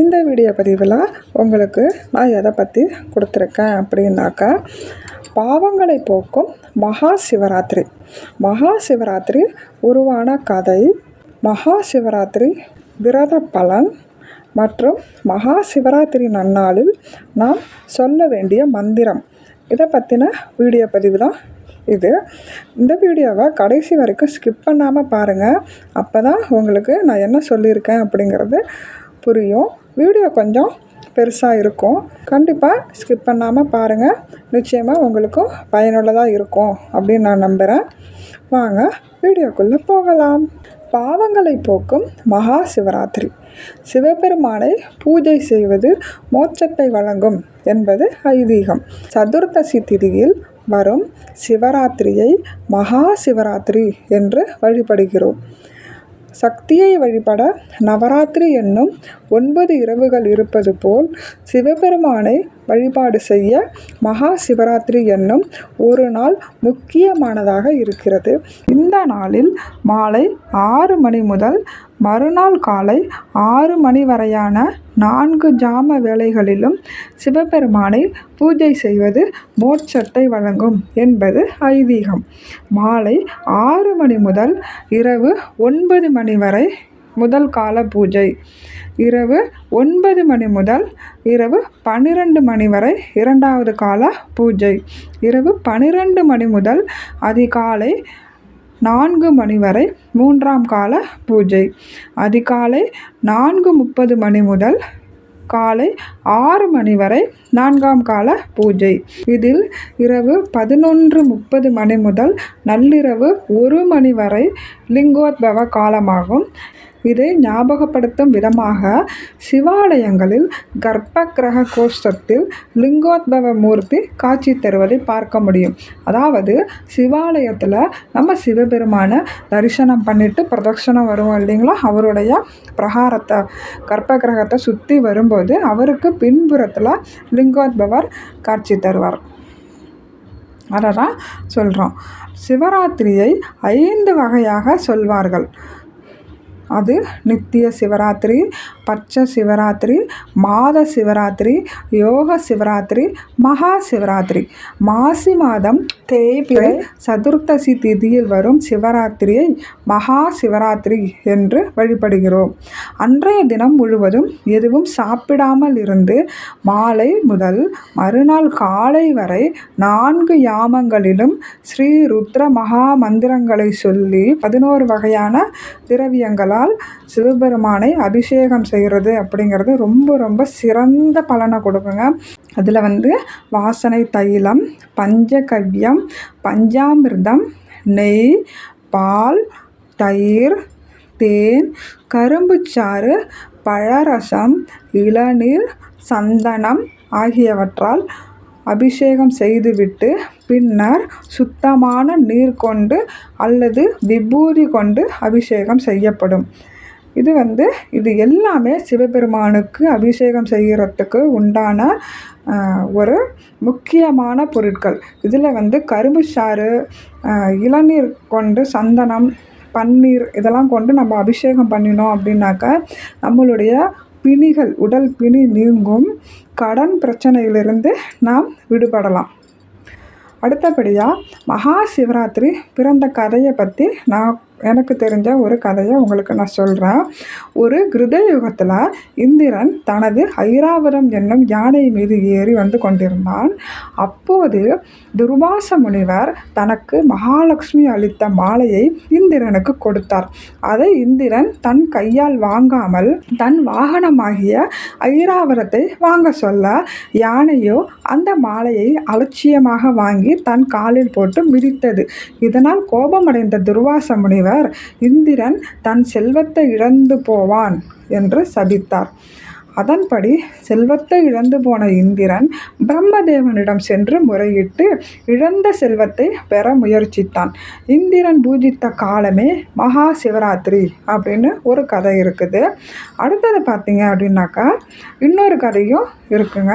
இந்த வீடியோ பதிவில் உங்களுக்கு நான் எதை பற்றி கொடுத்துருக்கேன் அப்படின்னாக்கா பாவங்களை போக்கும் மகா சிவராத்திரி. மகா சிவராத்திரி உருவான கதை மகா சிவராத்திரி விரத பலன் மற்றும் மகா சிவராத்திரி நன்னாளில் நாம் சொல்ல வேண்டிய மந்திரம். இதை பற்றின வீடியோ பதிவு தான் இது. இந்த வீடியோவை கடைசி வரைக்கும் ஸ்கிப் பண்ணாமல் பாருங்கள் அப்போ தான் உங்களுக்கு நான் என்ன சொல்லியிருக்கேன் அப்படிங்கிறது புரியும். வீடியோ கொஞ்சம் பெருசாக இருக்கும். கண்டிப்பாக ஸ்கிப் பண்ணாமல் பாருங்கள் நிச்சயமாக உங்களுக்கும் பயனுள்ளதாக இருக்கும் அப்படின்னு நான் நம்புகிறேன் வாங்க வீடியோக்குள்ளே போகலாம். பாவங்களை போக்கும் மகா சிவராத்திரி. சிவபெருமானை பூஜை செய்வது மோட்சத்தை வழங்கும் என்பது ஐதீகம். சதுர்தசி திதியில் வரும் சிவராத்திரியை மகா சிவராத்திரி என்று வழிபடுகிறோம். சக்தியை வழிபட நவராத்திரி என்னும் ஒன்பது இரவுகள் இருப்பது போல் சிவபெருமானை வழிபாடு செய்ய மகா சிவராத்திரி என்னும் ஒரு நாள் முக்கியமானதாக இருக்கிறது. இந்த நாளில் மாலை ஆறு மணி முதல் மறுநாள் காலை ஆறு மணி வரையான நான்கு ஜாம வேளைகளிலும் சிவபெருமானை பூஜை செய்வது மோட்சத்தை வழங்கும் என்பது ஐதீகம். மாலை ஆறு மணி முதல் இரவு ஒன்பது மணி வரை முதல் கால பூஜை. இரவு ஒன்பது மணி முதல் இரவு பன்னிரெண்டு மணி வரை இரண்டாவது கால பூஜை. இரவு பன்னிரெண்டு மணி முதல் அதிகாலை நான்கு மணி வரை மூன்றாம் கால பூஜை. அதிகாலை நான்கு முப்பது மணி முதல் காலை ஆறு மணி வரை நான்காம் கால பூஜை. இதில் இரவு பதினொன்று முப்பது மணி முதல் நள்ளிரவு ஒரு மணி வரை லிங்கோத்பவ காலமாகும். இதை ஞாபகப்படுத்தும் விதமாக சிவாலயங்களில் கர்ப்ப கிரக கோஷ்டத்தில் லிங்கோத்பவ மூர்த்தி காட்சி தருவதை பார்க்க முடியும். அதாவது சிவாலயத்தில் நம்ம சிவபெருமானை தரிசனம் பண்ணிட்டு பிரதட்சணம் வருவோம் இல்லைங்களா? அவருடைய பிரகாரத்தை கர்ப்ப கிரகத்தை சுற்றி வரும்போது அவருக்கு பின்புறத்தில் லிங்கோத்பவர் காட்சி தருவார். அதான் சொல்கிறோம் சிவராத்திரியை ஐந்து வகையாக சொல்வார்கள். அது நித்திய சிவராத்திரி பட்ச சிவராத்திரி மாத சிவராத்திரி யோக சிவராத்திரி மகா சிவராத்திரி. மாசி மாதம் தேய்பிரை சதுர்த்தசி திதியில் வரும் சிவராத்திரியை மகா சிவராத்திரி என்று வழிபடுகிறோம். அன்றைய தினம் முழுவதும் எதுவும் சாப்பிடாமல் இருந்து மாலை முதல் மறுநாள் காலை வரை நான்கு யாமங்களிலும் ஸ்ரீ ருத்ர மகா மந்திரங்களை சொல்லி பதினோரு வகையான திரவியங்களால் சிவபெருமானை அபிஷேகம் செய்கிறது அப்படிங்கிறது ரொம்ப ரொம்ப சிறந்த பலனை கொடுக்குங்க. அதில் வந்து வாசனை தைலம் பஞ்சகவ்யம் பஞ்சாமிர்தம் நெய் பால் தயிர் தேன் கரும்புச்சாறு பழரசம் இளநீர் சந்தனம் ஆகியவற்றால் அபிஷேகம் செய்துவிட்டு பின்னர் சுத்தமான நீர் கொண்டு அல்லது விபூதி கொண்டு அபிஷேகம் செய்யப்படும். இது வந்து இது எல்லாமே சிவபெருமானுக்கு அபிஷேகம் செய்கிறதுக்கு உண்டான ஒரு முக்கியமான பொருட்கள். இதில் வந்து கரும்பு சாறு இளநீர் கொண்டு சந்தனம் பன்னீர் இதெல்லாம் கொண்டு நம்ம அபிஷேகம் பண்ணினோம் அப்படின்னாக்கா நம்மளுடைய பிணிகள் உடல் பிணி நீங்கும். கடன் பிரச்சனையிலிருந்து நாம் விடுபடலாம். அடுத்தபடியாக மகா சிவராத்திரி பிறந்த கதையை பற்றி நான் எனக்கு தெரிஞ்ச ஒரு கதையை உங்களுக்கு நான் சொல்கிறேன் ஒரு கிருத யுகத்தில் இந்திரன் தனது ஐராவரம் என்னும் யானை மீது ஏறி வந்து கொண்டிருந்தான். அப்போது துர்வாச முனிவர் தனக்கு மகாலட்சுமி அளித்த மாலையை இந்திரனுக்கு கொடுத்தார். அதை இந்திரன் தன் கையால் வாங்காமல் தன் வாகனமாகிய ஐராவரத்தை வாங்க சொல்ல யானையோ அந்த மாலையை அலட்சியமாக வாங்கி தன் காலில் போட்டு மிதித்தது. இதனால் கோபமடைந்த துர்வாச முனிவர் முனிவர் இந்திரன் தன் செல்வத்தை இழந்து போவான் என்று சபித்தார். அதன்படி செல்வத்தை இழந்து போன இந்திரன் பிரம்மதேவனிடம் சென்று முறையிட்டு இழந்த செல்வத்தை பெற முயற்சித்தான். இந்திரன் பூஜித்த காலமே மகா சிவராத்திரி அப்படின்னு ஒரு கதை இருக்குது. அடுத்தது பார்த்தீங்க அப்படின்னாக்கா இன்னொரு கதையும் இருக்குங்க.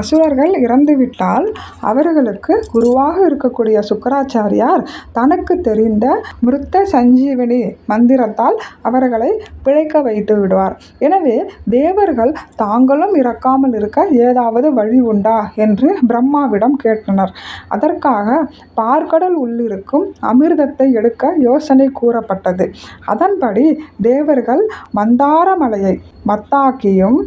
அசுரர்கள் இறந்துவிட்டால் அவர்களுக்கு குருவாக இருக்கக்கூடிய சுக்கராச்சாரியார் தனக்கு தெரிந்த மிருத்த சஞ்சீவனி மந்திரத்தால் அவர்களை பிழைக்க வைத்து விடுவார். எனவே தேவர்கள் தாங்களும் இறக்காமல் இருக்க ஏதாவது வழி உண்டா? என்று பிரம்மாவிடம் கேட்டனர். அதற்காக பார்க்கடல் உள்ளிருக்கும் அமிர்தத்தை எடுக்க யோசனை கூறப்பட்டது. அதன்படி தேவர்கள் மந்தார மலையை மத்தாக்கியும்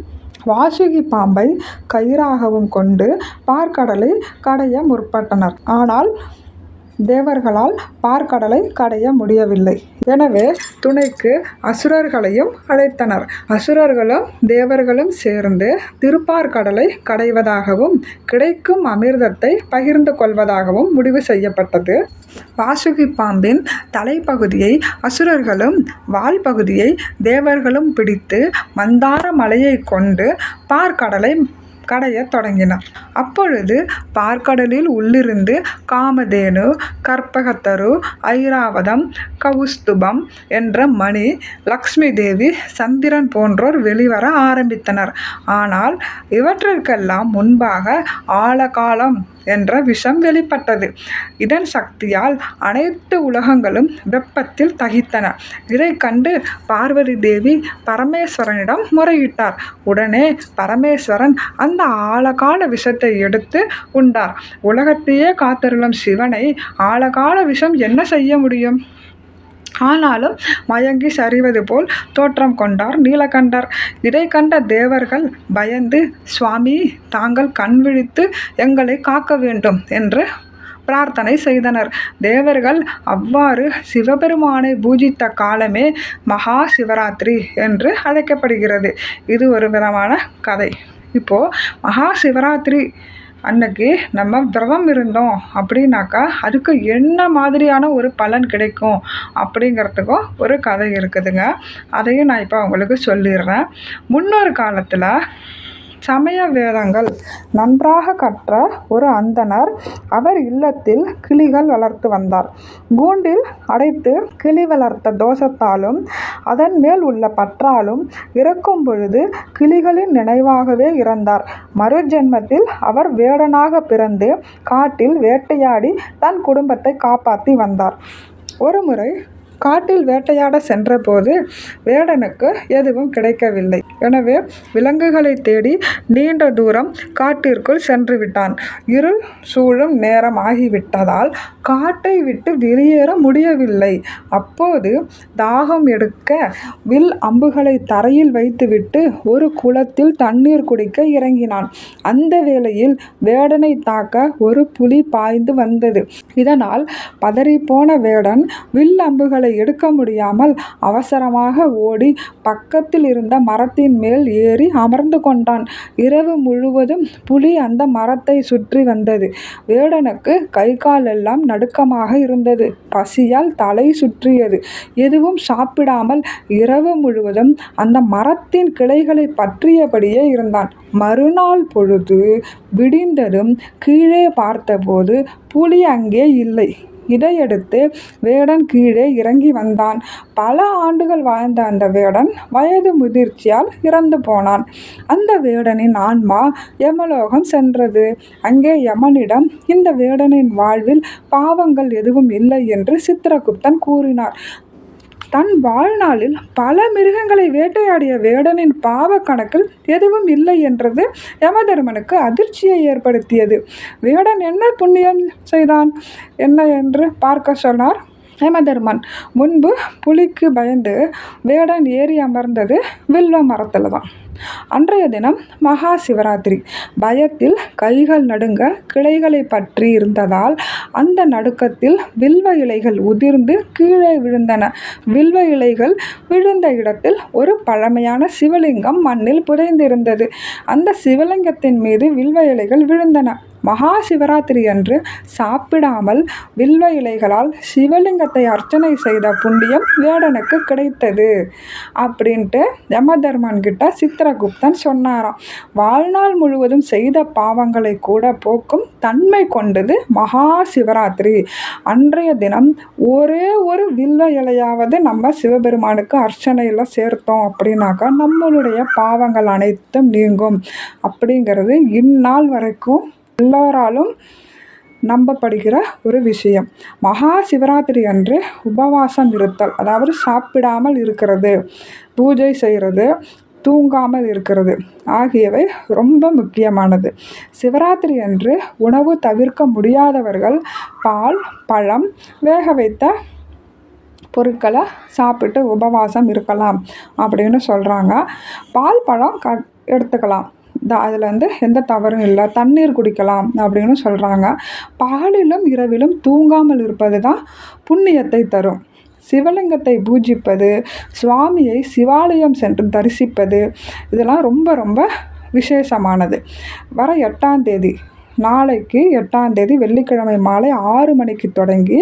வாசுகி பாம்பை கயிறாகவும் கொண்டு பார்க்கடலை கடைய முற்பட்டனர். ஆனால் தேவர்களால் பார்க்கடலை கடைய முடியவில்லை. எனவே துணைக்கு அசுரர்களையும் அழைத்தனர். அசுரர்களும் தேவர்களும் சேர்ந்து திருப்பார்கடலை கடைவதாகவும் கிடைக்கும் அமிர்தத்தை பகிர்ந்து கொள்வதாகவும் முடிவு செய்யப்பட்டது. வாசுகி பாம்பின் தலைப்பகுதியை அசுரர்களும் வால் பகுதியை தேவர்களும் பிடித்து மந்தார மலையை கொண்டு பார்க்கடலை கடையத் தொடங்கினார் அப்பொழுது பார்க்கடலில் உள்ளிருந்து காமதேனு கற்பகத்தரு ஐராவதம் கவுஸ்துபம் என்ற மணி லக்ஷ்மி தேவி சந்திரன் போன்றோர் வெளிவர ஆரம்பித்தனர். ஆனால் இவற்றிற்கெல்லாம் முன்பாக ஆழகாலம் என்ற விஷம் வெளிப்பட்டது. இதன் சக்தியால் அனைத்து உலகங்களும் வெப்பத்தில் தகித்தன. இதை கண்டு பார்வதி தேவி பரமேஸ்வரனிடம் முறையிட்டார். உடனே பரமேஸ்வரன் அந்த ஆழகால விஷத்தை எடுத்து உண்டார். உலகத்தையே காத்தருளும் சிவனை ஆழகால விஷம் என்ன செய்ய முடியும்? ஆனாலும் மயங்கி சரிவது போல் தோற்றம் கொண்டார் நீலகண்டர். இதை கண்ட தேவர்கள் பயந்து சுவாமி தாங்கள் கண் விழித்து எங்களை காக்க வேண்டும் என்று பிரார்த்தனை செய்தனர். தேவர்கள் அவ்வாறு சிவபெருமானை பூஜித்த காலமே மகா சிவராத்திரி என்று அழைக்கப்படுகிறது. இது ஒரு விதமான கதை. இப்போது மகா சிவராத்திரி அன்னைக்கு நம்ம விரதம் இருந்தோம் அப்படின்னாக்கா அதுக்கு என்ன மாதிரியான ஒரு பலன் கிடைக்கும் அப்படிங்கிறதுக்கும் ஒரு கதை இருக்குதுங்க. அதையும் நான் இப்போ உங்களுக்கு சொல்லிடுறேன். முன்னொரு காலத்தில் சமய வேதங்கள் நன்றாக கற்ற ஒரு அந்தணர் அவர் இல்லத்தில் கிளிகள் வளர்த்து வந்தார். கூண்டில் அடைத்து கிளி வளர்த்த தோஷத்தாலும் அதன் மேல் உள்ள பற்றாலும் இறக்கும் பொழுது கிளிகளின் நினைவாகவே இறந்தார். மறுஜென்மத்தில் அவர் வேடனாக பிறந்து காட்டில் வேட்டையாடி தன் குடும்பத்தை காப்பாற்றி வந்தார். ஒருமுறை காட்டில் வேட்டையாட சென்றபோது வேடனுக்கு எதுவும் கிடைக்கவில்லை. எனவே விலங்குகளை தேடி நீண்ட தூரம் காட்டிற்குள் சென்று விட்டான் இருள் சூழும் நேரம் ஆகிவிட்டதால் காட்டை விட்டு வெளியேற முடியவில்லை. அப்போது தாகம் எடுக்க வில் அம்புகளை தரையில் வைத்துவிட்டு ஒரு குளத்தில் தண்ணீர் குடிக்க இறங்கினான். அந்த வேளையில் வேடனை தாக்க ஒரு புலி பாய்ந்து வந்தது. இதனால் பதறிப்போன வேடன் வில் அம்புகளை எடுக்க முடியாமல் அவசரமாக ஓடி பக்கத்தில் இருந்த மரத்தின் மேல் ஏறி அமர்ந்து கொண்டான். இரவு முழுவதும் புலி அந்த மரத்தை சுற்றி வந்தது. வேடனுக்கு கை கால் எல்லாம் நடுக்கமாக இருந்தது. பசியால் தலை சுற்றியது. எதுவும் சாப்பிடாமல் இரவு முழுவதும் அந்த மரத்தின் கிளைகளை பற்றியபடியே இருந்தான். மறுநாள் பொழுது விடிந்ததும் கீழே பார்த்தபோது புலி அங்கே இல்லை. இதையடுத்து வேடன் கீழே இறங்கி வந்தான். பல ஆண்டுகள் வாழ்ந்த அந்த வேடன் வயது முதிர்ச்சியால் இறந்து போனான். அந்த வேடனின் ஆன்மா யமலோகம் சென்றது. அங்கே யமனிடம் இந்த வேடனின் வாழ்வில் பாவங்கள் எதுவும் இல்லை என்று சித்திரகுப்தன் கூறினார். தன் வாழ்நாளில் பல மிருகங்களை வேட்டையாடிய வேடனின் பாவ கணக்கில் எதுவும் இல்லை என்றது யமதர்மனுக்கு அதிர்ச்சியை ஏற்படுத்தியது. வேடன் என்ன புண்ணியம் செய்தான்? என்ன என்று பார்க்க சொன்னார் யமதர்மன். முன்பு புலிக்கு பயந்து வேடன் ஏறி அமர்ந்தது வில்வ மரத்தில் தான் அன்றைய தினம் மகா சிவராத்திரி. பயத்தில் கைகள் நடுங்க கிளைகளை பற்றி இருந்ததால் அந்த நடுக்கத்தில் வில்வ இலைகள் உதிர்ந்து கீழே விழுந்தன. வில்வ இலைகள் விழுந்த இடத்தில் ஒரு பழமையான சிவலிங்கம் மண்ணில் புதைந்திருந்தது. அந்த சிவலிங்கத்தின் மீது வில்வ இலைகள் விழுந்தன. மகா சிவராத்திரி அன்று சாப்பிடாமல் வில்வ இலைகளால் சிவலிங்கத்தை அர்ச்சனை செய்த புண்ணியம் வேடனுக்கு கிடைத்தது அப்படின்ட்டு யமதர்மன் கிட்ட சித்திரகுப்தன் சொன்னாராம். வாழ்நாள் முழுவதும் செய்த பாவங்களை கூட போக்கும் தன்மை கொண்டது மகா சிவராத்திரி அன்றைய தினம் ஒரே ஒரு வில்வ இலையாவது நம்ம சிவபெருமானுக்கு அர்ச்சனையில் சேர்த்தோம் அப்படின்னாக்கா நம்மளுடைய பாவங்கள் அனைத்தும் நீங்கும் அப்படிங்கிறது இந்நாள் வரைக்கும் எல்லோராலும் நம்பப்படுகிற ஒரு விஷயம். மகா சிவராத்திரி அன்று உபவாசம் இருத்தல் அதாவது சாப்பிடாமல் இருக்கிறது பூஜை செய்கிறது தூங்காமல் இருக்கிறது ஆகியவை ரொம்ப முக்கியமானது. சிவராத்திரி அன்று உணவு தவிர்க்க முடியாதவர்கள் பால் பழம் வேக வைத்த பொருட்களை சாப்பிட்டு உபவாசம் இருக்கலாம் அப்படின்னு சொல்கிறாங்க பால் பழம் க எடுத்துக்கலாம். அதில் வந்து எந்த தவறும் இல்லை. தண்ணீர் குடிக்கலாம் அப்படின்னு சொல்கிறாங்க பகலிலும் இரவிலும் தூங்காமல் இருப்பது தான் புண்ணியத்தை தரும். சிவலிங்கத்தை பூஜிப்பது சுவாமியை சிவாலயம் சென்று தரிசிப்பது இதெல்லாம் ரொம்ப ரொம்ப விசேஷமானது. வர எட்டாம் தேதி நாளைக்கு எட்டாம் தேதி வெள்ளிக்கிழமை மாலை ஆறு மணிக்கு தொடங்கி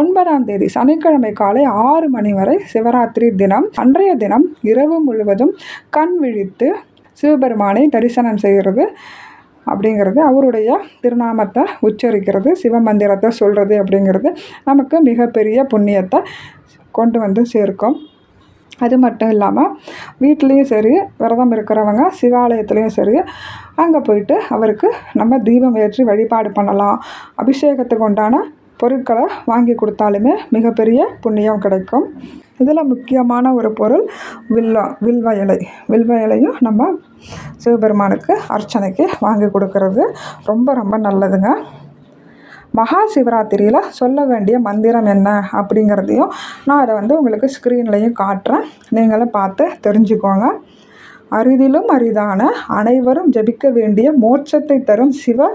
ஒன்பதாம் தேதி சனிக்கிழமை காலை ஆறு மணி வரை சிவராத்திரி தினம். அன்றைய தினம் இரவு முழுவதும் கண் விழித்து சிவபெருமானை தரிசனம் செய்கிறது அப்படிங்கிறது அவருடைய திருநாமத்தை உச்சரிக்கிறது சிவமந்திரத்தை சொல்கிறது அப்படிங்கிறது நமக்கு மிகப்பெரிய புண்ணியத்தை கொண்டு வந்து சேர்க்கும். அது மட்டும் இல்லாமல் வீட்லேயும் சரி விரதம் இருக்கிறவங்க சிவாலயத்துலேயும் சரி அங்கே போயிட்டு அவருக்கு நம்ம தீபம் ஏற்றி வழிபாடு பண்ணலாம். அபிஷேகத்துக்கு உண்டான பொருட்களை வாங்கி கொடுத்தாலுமே மிகப்பெரிய புண்ணியம் கிடைக்கும். இதில் முக்கியமான ஒரு பொருள் வில்லம் வில்வ இலை. வில்வ இலையும் நம்ம சிவபெருமானுக்கு அர்ச்சனைக்கு வாங்கி கொடுக்கறது. ரொம்ப ரொம்ப நல்லதுங்க. மகா சிவராத்திரியில் சொல்ல வேண்டிய மந்திரம் என்ன அப்படிங்கிறதையும் நான் அதை வந்து உங்களுக்கு ஸ்க்ரீன்லேயும் காட்டுறேன். நீங்களும் பார்த்து தெரிஞ்சுக்கோங்க. அரிதிலும் அரிதான அனைவரும் ஜபிக்க வேண்டிய மோட்சத்தை தரும் சிவ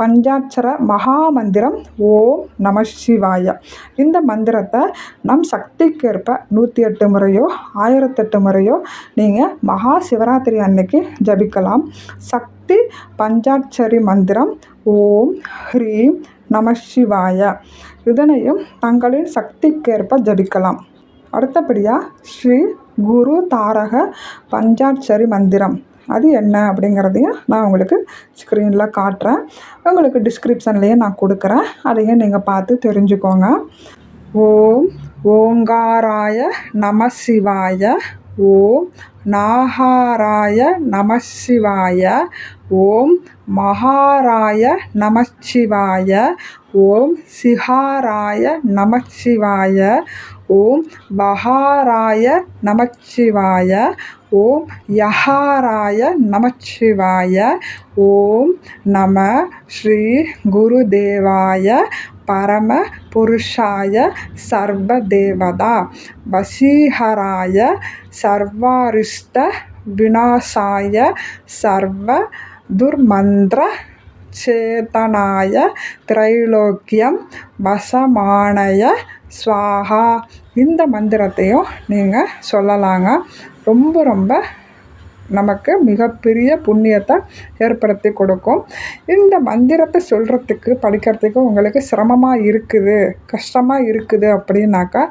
பஞ்சாட்சர மகா மந்திரம் ஓம் நம சிவாய. இந்த மந்திரத்தை நம் சக்திக்கேற்ப நூற்றி எட்டு முறையோ ஆயிரத்தெட்டு முறையோ நீங்கள் மகா சிவராத்திரி அன்னைக்கு ஜபிக்கலாம். சக்தி பஞ்சாட்சரி மந்திரம். ஓம் ஹ்ரீம் நம சிவாய. இதனையும் தங்களின் சக்திக்கேற்ப ஜபிக்கலாம். அடுத்தபடியாக ஸ்ரீ குரு தாரக பஞ்சாட்சரி மந்திரம். அது என்ன அப்படிங்கிறதையும் நான் உங்களுக்கு ஸ்க்ரீனில் காட்டுறேன். உங்களுக்கு டிஸ்கிரிப்ஷன்லேயே நான் கொடுக்குறேன். அதையும் நீங்கள் பார்த்து தெரிஞ்சுக்கோங்க. ஓம் ஓங்காராய நம சிவாய. ஓம் நாகாராய நம சிவாய. ஓம் மகாராய நமச்சிவாய ஓம் சிகாராய நமச்சிவாய ஓம் பஹாராய நமச்சிவாய ஓம் யஹாராய நமச்சிவாய ஓம் நம ஸ்ரீ குருதேவாய பரம புருஷாய சர்வதேவதா வசீகராய சர்வாரிஷ்ட விநாசாய சர்வ துர்மந்திர சேதனாய திரைலோக்கியம் வசமானய ஸ்வாஹா. இந்த மந்திரத்தையும் நீங்கள் சொல்லலாங்க. ரொம்ப ரொம்ப நமக்கு மிகப்பெரிய புண்ணியத்தை ஏற்படுத்தி கொடுக்கும். இந்த மந்திரத்தை சொல்கிறதுக்கு படிக்கிறதுக்கு உங்களுக்கு சிரமமாக இருக்குது கஷ்டமாக இருக்குது அப்படின்னாக்கா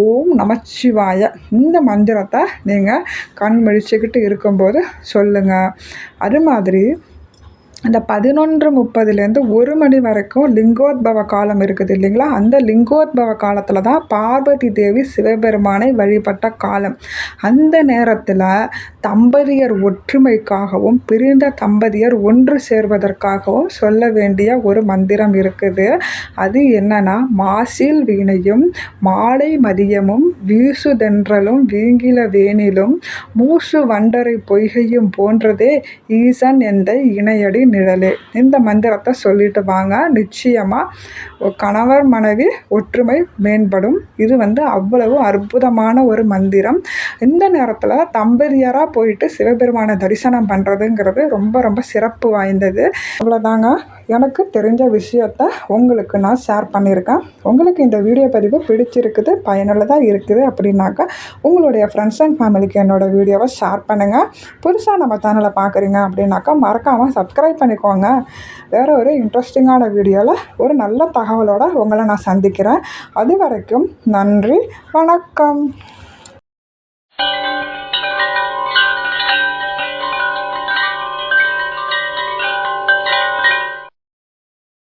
ஓம் நமச்சிவாய. இந்த மந்திரத்தை நீங்கள் கண் முழிச்சுக்கிட்டு இருக்கும்போது சொல்லுங்கள் அது மாதிரி அந்த பதினொன்று முப்பதுலேருந்து ஒரு மணி வரைக்கும் லிங்கோத்பவ காலம் இருக்குது இல்லைங்களா? அந்த லிங்கோத்பவ காலத்தில் தான் பார்வதி தேவி சிவபெருமானை வழிபட்ட காலம். அந்த நேரத்தில் தம்பதியர் ஒற்றுமைக்காகவும் பிரிந்த தம்பதியர் ஒன்று சேர்வதற்காகவும் சொல்ல வேண்டிய ஒரு மந்திரம் இருக்குது. அது என்னன்னா மாசில் வீணையும் மாலை மதியமும் வீசுதென்றலும் வீங்கில வேணிலும் மூசு வண்டரை பொய்கையும் போன்றதே ஈசன் எந்த இணையடி நிழலே. இந்த மந்திரத்தை சொல்லிட்டு வாங்க. நிச்சயமாக கணவர் மனைவி ஒற்றுமை மேம்படும். இது வந்து அவ்வளவு அற்புதமான ஒரு மந்திரம். இந்த நேரத்தில் தம்பதியராக போயிட்டு சிவபெருமானை தரிசனம் பண்ணுறதுங்கிறது ரொம்ப ரொம்ப சிறப்பு வாய்ந்தது. அவ்வளோதாங்க எனக்கு தெரிஞ்ச விஷயத்த உங்களுக்கு நான் ஷேர் பண்ணியிருக்கேன். உங்களுக்கு இந்த வீடியோ பதிவு பிடிச்சிருக்குது பயனுள்ளதாக இருக்குது அப்படின்னாக்கா உங்களுடைய ஃப்ரெண்ட்ஸ் அண்ட் ஃபேமிலிக்கு என்னோடய வீடியோவை ஷேர் பண்ணுங்கள் புதுசாக நம்ம சேனலை பார்க்குறீங்க அப்படின்னாக்கா மறக்காமல் சப்ஸ்கிரைப் சப்ஸ்கிரைப் பண்ணிக்கோங்க. வேறு ஒரு இன்ட்ரெஸ்டிங்கான வீடியோவில் ஒரு நல்ல தகவலோடு உங்களை நான் சந்திக்கிறேன். அது வரைக்கும் நன்றி வணக்கம்.